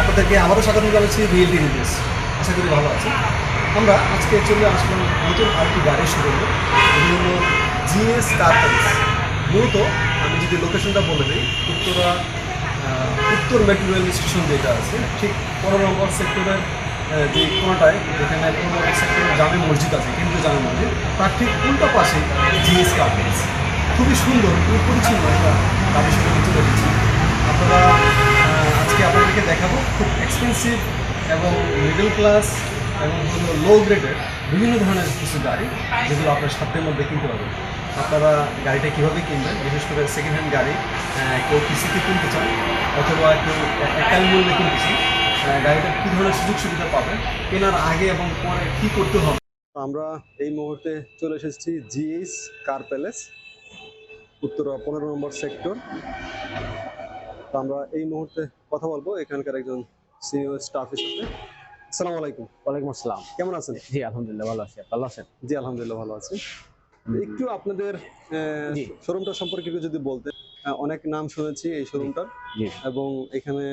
আপনাদেরকে আবারও স্বাগত জানাচ্ছি রিয়েল রিভিউস আশা করি ভালো আছি আমরা আজকে চলে আসলাম নতুন আরেকটি গাড়ির শোরুমে। হলো জিএস কার মূলত আমি যদি লোকেশনটা বলে দিই, উত্তরা উত্তর মেট্রো রেল স্টেশন যেটা আছে, ঠিক পনেরো নম্বর সেক্টরের যে কোনোটায়, যেখানে পনেরো নম্বর সেক্টরের জামে মসজিদ আছে কিন্তু জামে মসজিদ, তার ঠিক উল্টো পাশে জিএস কার প্যালেস খুবই সুন্দর খুবই পরিচ্ছন্ন একটা গাড়ির শোরুমে চলে এসেছি। আপনারা আজকে আপনাদেরকে দেখাবো খুব এক্সপেন্সিভ এবং মিডল ক্লাস এবং হলো লো গ্রেডের বিভিন্ন ধরনের কিছু গাড়ি যেগুলো আপনার সাধ্যের মধ্যে কিনতে পারবেন। আপনারা গাড়িটা কীভাবে কিনবেন? বিশেষ করে সেকেন্ড হ্যান্ড গাড়ি কেউ কিস্তিতে কিনতে চান অথবা কেউ একাল মূল্যে কিনতেছেন আহ, গাড়িটা কী ধরনের সুযোগ সুবিধা পাবেন কেনার আগে এবং পরে কী করতে হবে? আমরা এই মুহূর্তে চলে এসেছি জিএস কার প্যালেস উত্তরা পনেরো নম্বর সেক্টর তো আমরা এই মুহূর্তে কথা বলব এখানকার একজন সিনিয়র স্টাফের সাথে। আসসালামু আলাইকুম। ওয়ালাইকুম আসসালাম। কেমন আছেন? জি আলহামদুলিল্লাহ ভালো আছি। ভালো আছেন? জি আলহামদুলিল্লাহ ভালো আছি। একটু আপনাদের। শোরুমটা সম্পর্কে যদি বলতেন। অনেক নাম শুনেছি এই শোরুমটার এবং এখানে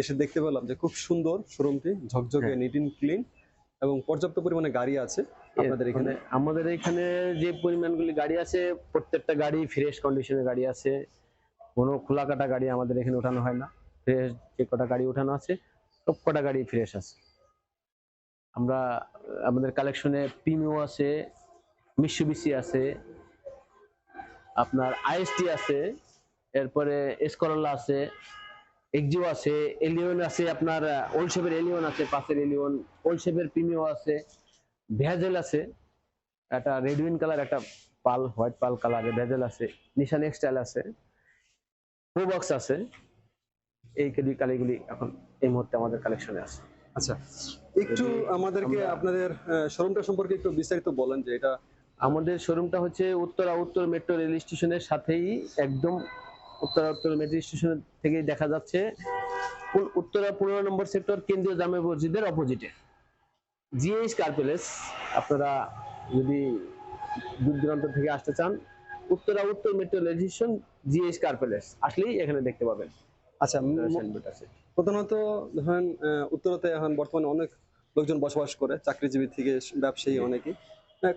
এসে দেখতে পেলাম যে খুব সুন্দর শোরুমটি ঝকঝকে। নিট ইন ক্লিন এবং পর্যাপ্ত পরিমাণে গাড়ি আছে আপনাদের এখানে। আমাদের এখানে যে পরিমাণগুলি গাড়ি আছে প্রত্যেকটা গাড়ি ফ্রেশ কন্ডিশনের গাড়ি আছে। কোনো খোলা কাটা গাড়ি আমাদের এখানে ওঠানো হয় না। ফ্রেশ যে কটা গাড়ি ওঠানো আছে, সব কটা গাড়ি ফ্রেশ আছে। আমরা, আমাদের কালেকশনে পিমিও আছে মিশুবিসি আছে, আপনার আইএসটি আছে, এরপরে এসকরলা আছে এক্সিও আছে এলিয়ন আছে, আপনার ওল্ড শেপের এলিয়ন আছে, পাশের এলিয়ন ওল্ড শেপের পিমিও আছে ভেজেল আছে, একটা রেড উইন কালার একটা পাল হোয়াইট পাল কালারের ভেজেল আছে নিশান এক্সটাইল আছে। প্রোবক্স আছে। এই কালি কালিগুলি এখন এই মুহূর্তে আমাদের কালেকশনে আছে। আচ্ছা একটু আমাদেরকে আপনাদের শোরুমটা সম্পর্কে একটু বিস্তারিত বলেন যে এটা আমাদের শোরুমটা হচ্ছে উত্তরা উত্তর মেট্রো রেল স্টেশনের সাথেই একদম উত্তরা উত্তর মেট্রো স্টেশন থেকেই দেখা যাচ্ছে। উত্তরা পনেরো নম্বর সেক্টর কেন্দ্রীয় জামে মসজিদের অপোজিটে জিএইচ কার প্যালেস আপনারা যদি দূর দূরান্ত থেকে আসতে চান উত্তরা উত্তর metro rail station GH car palace আসলেই এখানে দেখতে পাবেন। আচ্ছা প্রধানত ধরেন উত্তরাতে এখন বর্তমানে অনেক লোকজন বসবাস করে চাকরিজীবী থেকে ব্যবসায়ী অনেকেই।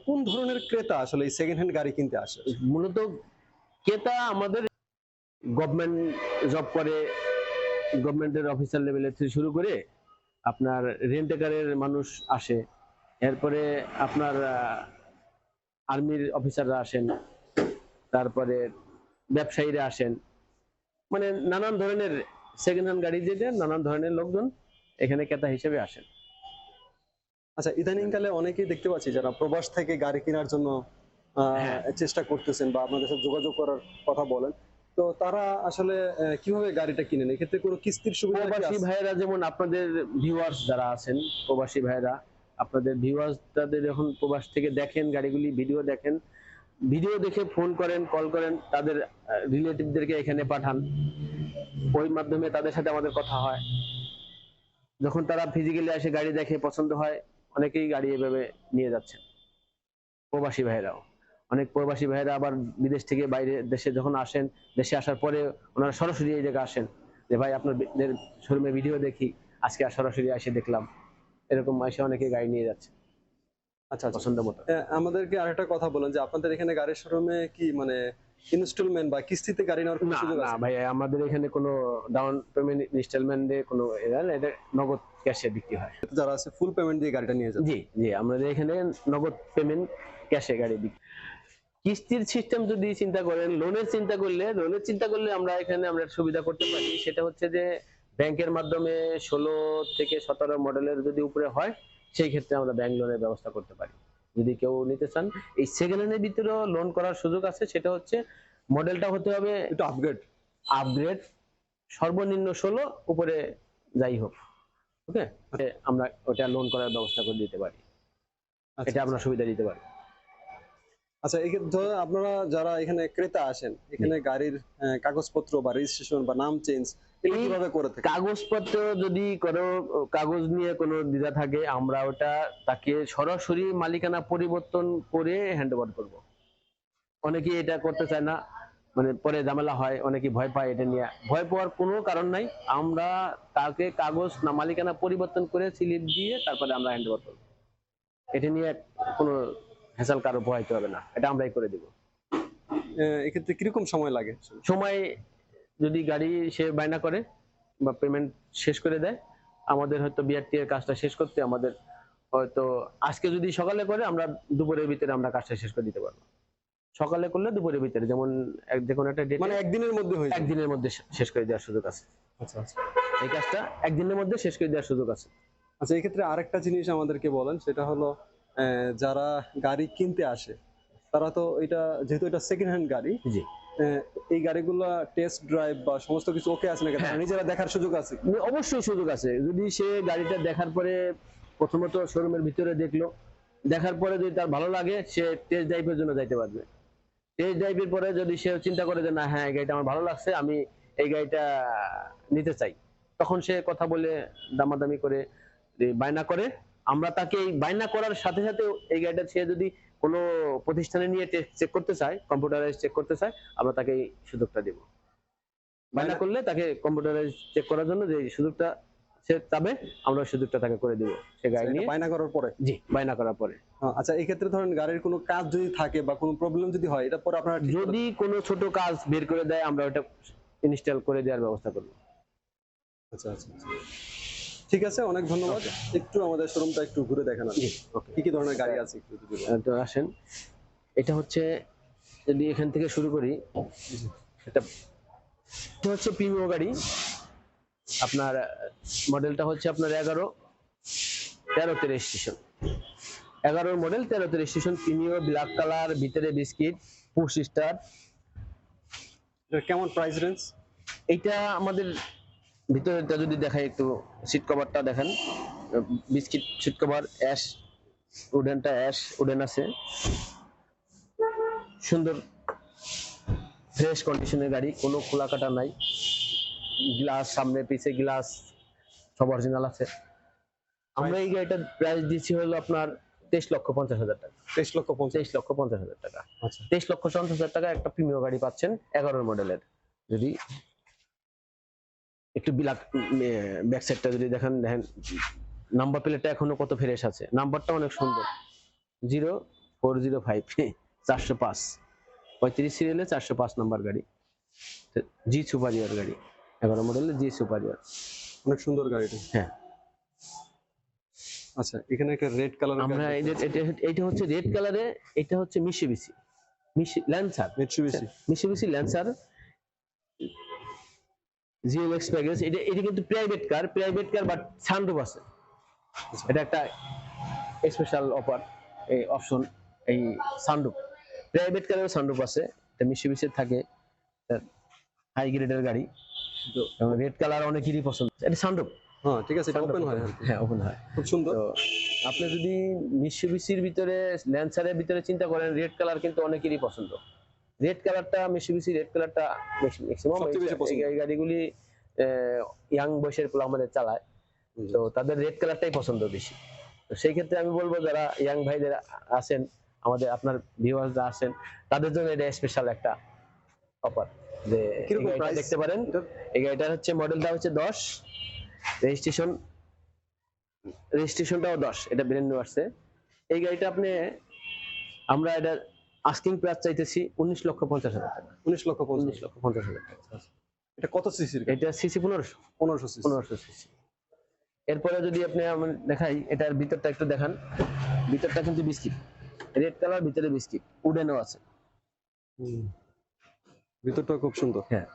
কোন ধরনের ক্রেতা আসলে এই সেকেন্ড হ্যান্ড গাড়ি কিনতে আসে? মূলত ক্রেতা আমাদের গভর্নমেন্ট জব করে গভর্নমেন্টের অফিসার লেভেলের থেকে শুরু করে আপনার রেন্টেকারের মানুষ আসে। এরপরে আপনার আর্মির অফিসাররা আসেন। তারপরে ব্যবসায়ীরা আসেন মানে নানান ধরনের সেকেন্ড হ্যান্ড গাড়ি যেটা নানান ধরনের লোকজন এখানে ক্রেতা হিসেবে আসেন আচ্ছা ইদানিং কালে অনেকেই দেখতে পাচ্ছি যারা প্রবাস থেকে গাড়ি কেনার জন্য হ্যাঁ। চেষ্টা করতেছেন বা আপনাদের সাথে যোগাযোগ করার কথা বলেন তো তারা আসলে কীভাবে গাড়িটা কিনেন এক্ষেত্রে কোনো কিস্তির সুবিধা প্রবাসী? ভাইয়েরা যেমন আপনাদের ভিউয়ার্স যারা আছেন প্রবাসী ভাইয়েরা আপনাদের ভিউয়ার্স তাদের যখন প্রবাস থেকে দেখেন গাড়িগুলি ভিডিও দেখেন ভিডিও দেখে ফোন করেন, কল করেন, তাদের রিলেটিভদেরকে এখানে পাঠান। ওই মাধ্যমে তাদের সাথে আমাদের কথা হয়। যখন তারা ফিজিক্যালি এসে গাড়ি দেখে, পছন্দ হয়, অনেকেই গাড়ি এভাবে নিয়ে যাচ্ছেন। প্রবাসী ভাইয়েরাও। অনেক প্রবাসী ভাইয়েরা আবার বিদেশ থেকে বাইরে দেশে যখন আসেন, দেশে আসার পরে ওনারা সরাসরি এই জায়গায় আসেন। যে, ভাই আপনার শোরুমে ভিডিও দেখি। আজকে আর সরাসরি এসে দেখলাম। এরকম এসে অনেকে গাড়ি নিয়ে যাচ্ছে। আচ্ছা আচ্ছা। পছন্দ মতো। আমাদেরকে আরেকটা কথা বলেন যে আপনাদের এখানে গাড়ির শোরুমে কি মানে ইনস্টলমেন্ট বা কিস্তিতে গাড়ি নেওয়ার কোনো সুযোগ না আছে? ভাই আমাদের এখানে কোনো ডাউন পেমেন্ট ইনস্টলমেন্টে কোনো এটা নগদ ক্যাশে বিক্রি হয়। যারা আছে ফুল পেমেন্ট দিয়ে গাড়িটা নিয়ে যান জি জি আমাদের এখানে নগদ পেমেন্ট ক্যাশে গাড়ি বিক্রি। কিস্তির সিস্টেম যদি চিন্তা করেন লোনের চিন্তা করলে লোনের চিন্তা করলে আমরা এখানে আমরা সুবিধা করতে পারি। সেটা হচ্ছে যে ব্যাংকের মাধ্যমে ষোলো থেকে সতেরো মডেলের যদি উপরে হয় সেই ক্ষেত্রে আমরা ব্যাংক লোনের ব্যবস্থা করতে পারি। যদি কেউ নিতে চান এই সেকেন্ড হ্যান্ডের ভিতরেও লোন করার সুযোগ আছে সেটা হচ্ছে মডেলটা হতে হবে একটু আপগ্রেড আপগ্রেড সর্বনিম্ন ষোলো উপরে যাই হোক ওকে আমরা ওটা লোন করার ব্যবস্থা করে দিতে পারি। এটা আমরা সুবিধা দিতে পারি। আচ্ছা এই ধরো আপনারা যারা এখানে ক্রেতা আসেন এখানে গাড়ির কাগজপত্র বা রেজিস্ট্রেশন বা নাম চেঞ্জ কাগজপত্র যদি কোনো কাগজ নিয়ে কোনো দ্বিধা থাকে আমরা ওটা তাকে সরাসরি মালিকানা পরিবর্তন করে হ্যান্ড ওভার করব। অনেকে এটা করতে চায় না মানে পরে ঝামেলা হয় অনেকে ভয় পায় এটা নিয়ে। ভয় পাওয়ার কোনো কারণ নাই আমরা তাকে কাগজ না মালিকানা পরিবর্তন করে স্লিপ দিয়ে তারপরে আমরা হ্যান্ড ওভার করব। এটা নিয়ে কোনো হেসাল কারও ভয়তে হবে না এটা আমরাই করে দিব। এক্ষেত্রে কীরকম সময় লাগে? সময় যদি গাড়ি সে বায়না করে বা পেমেন্ট শেষ করে দেয় আমাদের হয়তো বিআরটি এর কাজটা শেষ করতে আমাদের হয়তো আজকে যদি সকালে করে আমরা দুপুরের ভিতরে আমরা কাজটা শেষ করে দিতে পারব। সকালে করলে দুপুরের ভিতরে যেমন এক যে একটা ডেট মানে একদিনের মধ্যে হয়ে একদিনের মধ্যে শেষ করে দেওয়ার সুযোগ আছে। আচ্ছা আচ্ছা। এই কাজটা একদিনের মধ্যে শেষ করে দেওয়ার সুযোগ আছে। আচ্ছা এক্ষেত্রে আরেকটা জিনিস আমাদেরকে বলেন সেটা হলো আহ, যারা গাড়ি কিনতে আসে তারা তো এটা যেহেতু এটা সেকেন্ড হ্যান্ড গাড়ি জি। এই গাড়িগুলো টেস্ট ড্রাইভ বা সমস্ত কিছু ওকে আছে নাকি? হ্যাঁ। নিজেরা দেখার সুযোগ আছে? অবশ্যই সুযোগ আছে। যদি সে গাড়িটা দেখার পরে প্রথমত শোরুমের ভিতরে দেখল দেখার পরে যদি তার ভালো লাগে সে টেস্ট ড্রাইভের জন্য যাইতে পারবে। টেস্ট ড্রাইভের পরে যদি সে চিন্তা করে যে না হ্যাঁ গাড়িটা আমার ভালো লাগছে আমি এই গাড়িটা নিতে চাই। তখন সে কথা বলে দামাদামি করে বায়না করে। আমরা তাকে এই বায়না করার সাথে সাথে এই গাড়িটা সে যদি কোনো প্রতিষ্ঠানে নিয়ে চেক করতে চায় কম্পিউটারাইজ চেক করতে চায় আমরা তাকে এই সুযোগটা দেব। বায়না বায়না- করলে তাকে কম্পিউটারাইজ চেক করার জন্য যে সুযোগটা সে চাবে আমরা সুযোগটা তাকে করে দিব সে গাড়ি নিয়ে। বায়না করার পরে? জি বায়না করার পরে। আচ্ছা এই ক্ষেত্রে ধরেন গাড়ির কোনো কাজ যদি থাকে বা কোনো প্রবলেম যদি হয় এটা পরে আপনারা যদি কোনো ছোট কাজ বের করে দেয় আমরা ওটা ইনস্টল করে দেওয়ার ব্যবস্থা করব। আচ্ছা আচ্ছা আচ্ছা। ঠিক আছে অনেক ধন্যবাদ। একটু আমাদের শোরুমটা একটু ঘুরে দেখান ওকে কি কি ধরনের গাড়ি আছে একটু তো আসেন। এটা হচ্ছে যদি এখান থেকে শুরু করি এটা এটা হচ্ছে প্রিমিয় গাড়ি। আপনার মডেলটা হচ্ছে আপনার এগারো তেরোতে রেজিস্ট্রেশন এগারোর মডেল তেরোতে রেজিস্ট্রেশন প্রিমিয় ব্ল্যাক কালার ভিতরে বিস্কিট পুশ স্টার কেমন প্রাইস রেঞ্জ এইটা আমাদের ভিতরেটা যদি দেখাই একটু সিট কভারটা দেখেন। বিস্কিট সিট কভার অ্যাশ উডেনটা অ্যাশ উডেন আছে। সুন্দর ফ্রেশ কন্ডিশনের গাড়ি কোনো খোলা কাটা নাই। গ্লাস সামনে পিছে গ্লাস সব অরিজিনাল আছে। আমরা এই গাড়িটার প্রাইস দিচ্ছি হলো আপনার তেইশ লক্ষ পঞ্চাশ হাজার টাকা। তেইশ লক্ষ পঞ্চাশ। তেইশ লক্ষ পঞ্চাশ হাজার টাকা। আচ্ছা। তেইশ লক্ষ পঞ্চাশ হাজার টাকা একটা প্রিমিয় গাড়ি পাচ্ছেন এগারোর মডেলের যদি একটু বিলাক ব্যাক সাইডটা যদি দেখেন দেখেন নাম্বার প্লেটটা এখনও কত ফ্রেশ আছে? নাম্বারটা অনেক সুন্দর। জিরো ফোর জিরো ফাইভ চারশো পাঁচ। পঁয়ত্রিশ সিরিয়ালে চারশো পাঁচ নাম্বার গাড়ি। জি সুপারিয়ার গাড়ি। এগারো মডেলের জি সুপারিয়ার অনেক সুন্দর গাড়িটা। হ্যাঁ। আচ্ছা এখানে একটা রেড কালার আমরা এই যে- এটা হচ্ছে রেড কালারে এটা হচ্ছে মিশিবিসি মিশি Lancer Mitsubishi Mitsubishi Lancer GLX package এটা এটা কিন্তু private car private car but sunroof আছে। এটা একটা স্পেশাল অফার এই অপশন এই সানরুফ প্রাইভেট কারের সানরুফ আছে এটা মিশিবিসির থাকে হাই গ্রেডের গাড়ি। এবং রেড কালার অনেকেরই পছন্দ এটা সানরুফ হ্যাঁ ঠিক আছে এটা ওপেন হয় হ্যাঁ ওপেন হয়। খুব সুন্দর। তো আপনি যদি মিশিবিসির ভিতরে ল্যান্সারের ভিতরে চিন্তা করেন রেড কালার কিন্তু অনেকেরই পছন্দ। রেড কালারটা মিশিবিসি রেড কালারটা ম্যাক্সিমাম। এই গাড়িগুলি ইয়াং বয়সের পোলা আমাদের চালায়। তো তাদের রেড কালারটাই পছন্দ বেশি। তো সেই ক্ষেত্রে আমি বলব যারা ইয়াং ভাইদের আছেন আমাদের আপনার ভিউয়ার্সরা আছেন তাদের জন্য এটা স্পেশাল একটা অফার যে দেখতে পারেন? এই গাড়িটার হচ্ছে মডেলটা হচ্ছে দশ রেজিস্ট্রেশন রেজিস্ট্রেশনটাও দশ এটা ব্র্যান্ড নিউ আসছে। এই গাড়িটা আপনি আমরা এটা আস্কিং প্রাইস চাইতেছি উনিশ লক্ষ পঞ্চাশ হাজার টাকা। উনিশ লক্ষ পঞ্চাশ উনিশ লক্ষ পঞ্চাশ হাজার টাকা। এটা কত সিসির এটা সিসি পনেরোশো। পনেরোশো সিসি পনেরোশো সিসি এরপরে যদি আপনি আমার দেখাই এটার ভিতরটা একটু দেখান। ভিতরটা কিন্তু বিস্কিট রেড কালার ভিতরে বিস্কিট উডেনও আছে। ভিতরটা খুব সুন্দর। হ্যাঁ।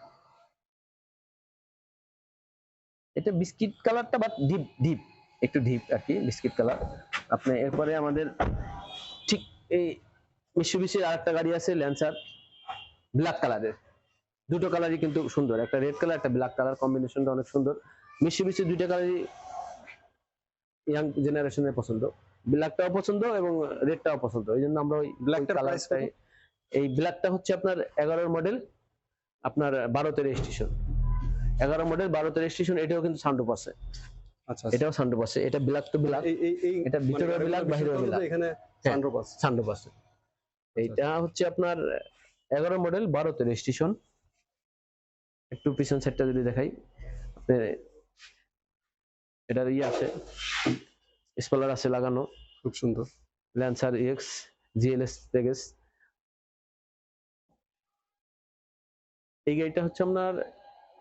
এটা বিস্কিট কালারটা বাট ডিপ ডিপ একটু ডিপ আর কি বিস্কিট কালার আপনি এরপরে আমাদের ঠিক এই মিশুবিশির আরেকটা গাড়ি আছে ল্যান্সার ব্ল্যাক কালারের দুটো কালারই কিন্তু সুন্দর একটা রেড কালার একটা ব্ল্যাক কালার কম্বিনেশনটা অনেক সুন্দর। মিশুবিশি দুইটা কালারই ইয়াং জেনারেশনের পছন্দ। ব্ল্যাকটাও পছন্দ এবং রেডটাও পছন্দ। এই জন্য আমরা ওই price কালারটাই এই ব্ল্যাকটা হচ্ছে আপনার এগারোর মডেল আপনার বারোতে রেজিস্ট্রেশন এগারো মডেল বারোতে রেজিস্ট্রেশন এটাও কিন্তু সানরুফ আছে। আচ্ছা আচ্ছা। এটাও সানরুফ আছে। এটা ব্ল্যাক তো ব্ল্যাক এটা বাহিরেও বিশেষত্ব black। যে এখানে হ্যাঁ। আছে। সানরুফ আছে। এইটা হচ্ছে আপনার এগারো মডেল বারোতে রেজিস্ট্রেশন একটু পিছন সাইডটা যদি দেখাই এটার ইয়ে আছে স্পলার আছে লাগানো। খুব সুন্দর। ল্যান্সার এক্স জিএলএস প্যাকেজ এই গাড়িটা হচ্ছে আপনার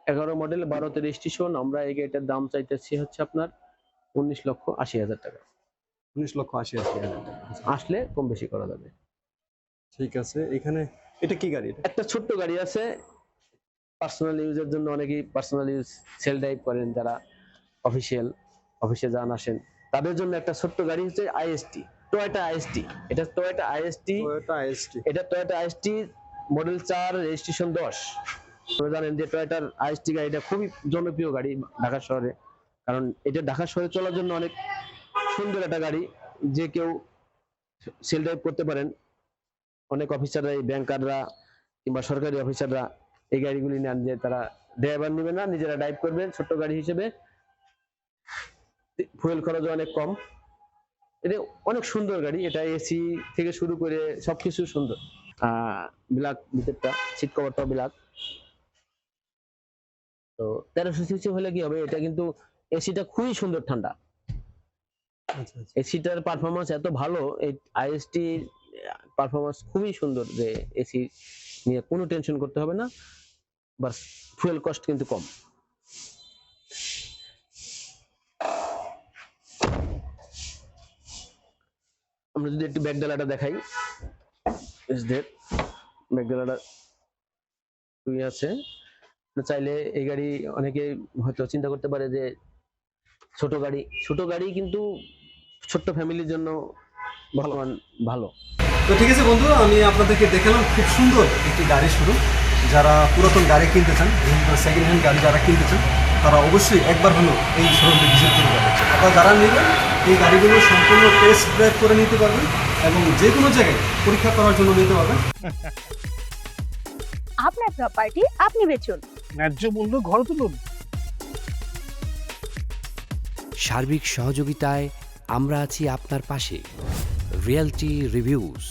এগারো মডেল বারো বারোতে রেজিস্ট্রেশন আমরা এই গাড়িটার দাম চাইতেছি হচ্ছে আপনার উনিশ লক্ষ আশি হাজার টাকা। উনিশ লক্ষ আশি হাজার টাকা। আসলে কম বেশি করা যাবে। ঠিক আছে এখানে এটা কি গাড়ি একটা ছোট্ট গাড়ি আছে। পার্সোনাল ইউজের জন্য অনেকেই পার্সোনাল ইউজ সেল ড্রাইভ করেন যারা অফিসিয়াল অফিসে যান আসেন। তাদের জন্য একটা ছোট্ট গাড়ি হচ্ছে আইএসটি টয়োটা আইএসটি এটা টয়োটা আইএসটি টয়োটা আইএসটি এটা টয়োটা আইএসটি মডেল চার রেজিস্ট্রেশন দশ। আপনারা জানেন যে টয়োটার আইএসটি গাড়িটা খুবই জনপ্রিয় গাড়ি ঢাকা শহরে। কারণ এটা ঢাকা শহরে চলার জন্য অনেক সুন্দর একটা গাড়ি যে কেউ সেল ড্রাইভ করতে পারেন। অনেক অফিসাররা এই ব্যাংকাররা কিংবা সরকারি অফিসাররা এই গাড়িগুলি নেন যে তারা ড্রাইভার নেবে না নিজেরা ড্রাইভ করবেন ছোট্ট গাড়ি হিসেবে। ফুয়েল খরচ অনেক কম। এটা অনেক সুন্দর গাড়ি এটা এসি থেকে শুরু করে সবকিছু সুন্দর। ব্ল্যাক ভিতরটা সিট কভারটা ব্ল্যাক। তো তেরোশো সিসি হলে কি হবে? এটা কিন্তু এসিটা খুবই সুন্দর ঠান্ডা। আচ্ছা আচ্ছা। এসিটার পারফরমেন্স এত ভালো এই আইএসটি পারফরমেন্স খুবই সুন্দর যে এসি নিয়ে কোনো টেনশন করতে হবে না। বাস ফুয়েল কস্ট কিন্তু কম। আমরা যদি একটু ব্যাকডালাটা দেখাই। ব্যাকডালাটা তুই আছে। চাইলে এই গাড়ি অনেকে হয়তো চিন্তা করতে পারে যে ছোট গাড়ি ছোট গাড়ি কিন্তু ছোট্ট ফ্যামিলির জন্য বর্তমান ভালো। তো ঠিক আছে বন্ধু আমি আপনাদেরকে দেখালাম খুব সুন্দর একটি গাড়ি শুরু। যারা পুরাতন গাড়ি কিনতে চান বিভিন্ন সেকেন্ড হ্যান্ড গাড়ি যারা কিনতে চান তারা অবশ্যই একবার হলেও এই শোরুমটি ভিজিট করে যাবে আপনারা যারা নেবেন এই গাড়িগুলো সম্পূর্ণ টেস্ট ড্রাইভ করে নিতে পারবেন এবং যে কোনো জায়গায় পরীক্ষা করার জন্য নিতে পারবেন। আপনার প্রপার্টি আপনি বেচুন। ন্যায্য মূল্য ঘর তুলুন। সার্বিক সহযোগিতায় আমরা আছি আপনার পাশে। Realty reviews